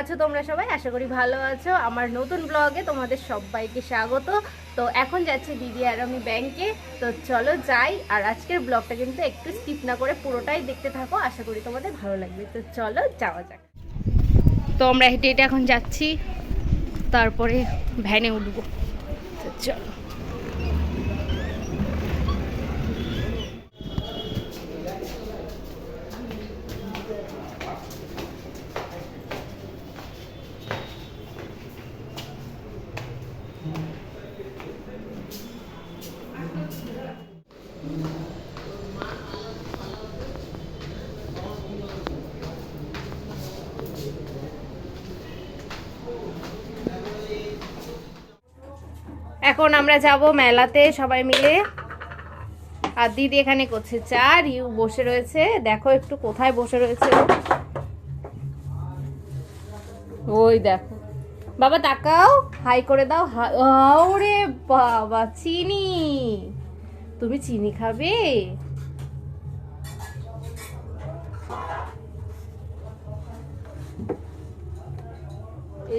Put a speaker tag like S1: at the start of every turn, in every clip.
S1: আছো তোমরা সবাই? আশা করি ভালো আছো। আমার নতুন ব্লগে তোমাদের সবাইকে স্বাগত। তো এখন যাচ্ছে দিদি আর আমি ব্যাংকে তো চলো যাই। আর আজকের ব্লগটা কিন্তু একটু স্কিপ না করে পুরোটাই দেখতে থাকো। আশা করি তোমাদের ভালো লাগবে। তো চলো যাওয়া যাক। তো আমরা হেঁটে হেঁটে এখন যাচ্ছি। তারপরে ভ্যানে উঠবো। তো চলো। এখন আমরা যাব মেলাতে সবাই মিলে। আর দিদি এখানে করছে চা, রিউ বসে রয়েছে। দেখো একটু কোথায় বসে রয়েছে ওই দেখো। বাবা, তাকাও। হাই করে দাও। ওরে বাবা, চিনি। তুমি চিনি খাবে?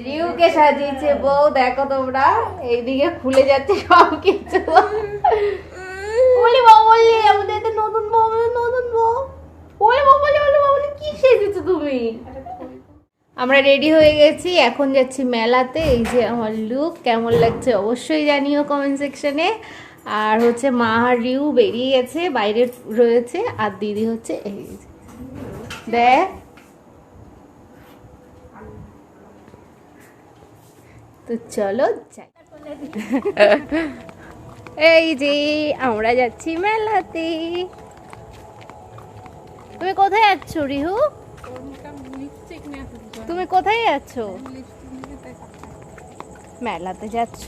S1: রিউকে সাজিয়েছে বউ, দেখো তোমরা। এইদিকে খুলে যাচ্ছে সব কিছু বলি বউ বললি আমাদের এতে নতুন বউ নতুন বউ। বলে বউ, বলে বলে বউ বলে কি সেজেছো তুমি? আমরা রেডি হয়ে গেছি, এখন যাচ্ছি মেলাতে। এই যে আমার লুক, কেমন লাগছে অবশ্যই জানিও কমেন্ট সেকশনে আর হচ্ছে মা আর রিউ বেরিয়ে গেছে, বাইরে রয়েছে, আর দিদি হচ্ছে এই দেখ। তো চলো যাই। এই যে, আমরা যাচ্ছি মেলাতে। তুমি কোথায় যাচ্ছ রিহু? তুমি কোথায় যাচ্ছ মেলাতে যাচ্ছ?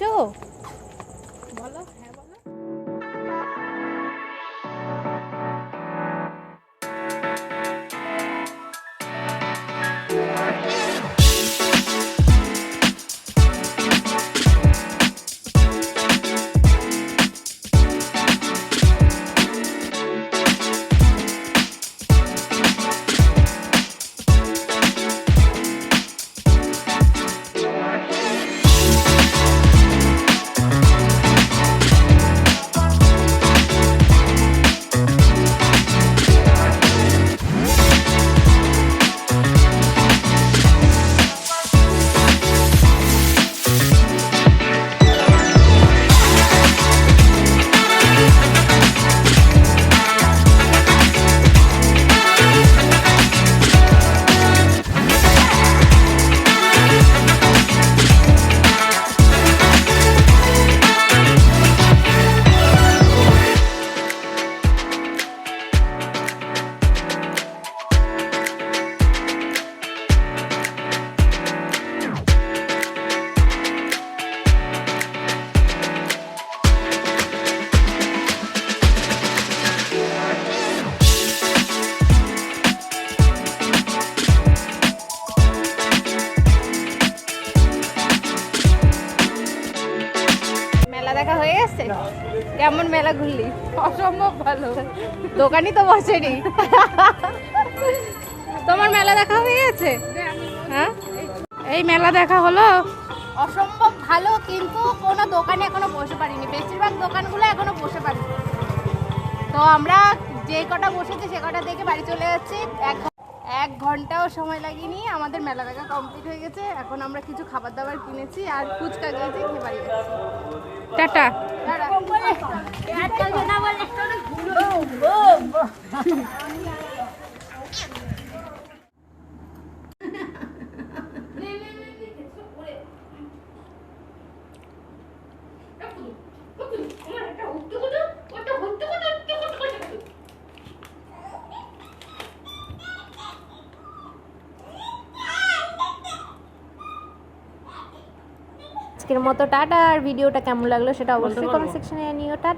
S1: দেখা হয়ে গেছে? কেমন মেলা ঘুরলি?
S2: অসম্ভব ভালো।
S1: দোকানই তো বসেনি। তোমার মেলা দেখা হয়ে গেছে? হ্যাঁ?
S2: এই মেলা দেখা হলো।
S1: অসম্ভব ভালো, কিন্তু কোনো দোকানে এখনও বসে পারিনি। বেশিরভাগ দোকানগুলো এখনও বসে পারিনি। তো আমরা যে কটা বসেছি, সে কটা দেখে বাড়ি চলে যাচ্ছি। এক এক ঘন্টাও সময় লাগেনি আমাদের মেলা দেখা কমপ্লিট হয়ে গেছে এখন আমরা কিছু খাবার দাবার কিনেছি আর ফুচকা গিয়েছি খেয়ে বাড়ি টাটা।
S2: টাটা।
S1: আজকের মতো টাটা। আর ভিডিওটা কেমন লাগল সেটা অবশ্যই কমেন্ট সেকশনে নিও। টাটা।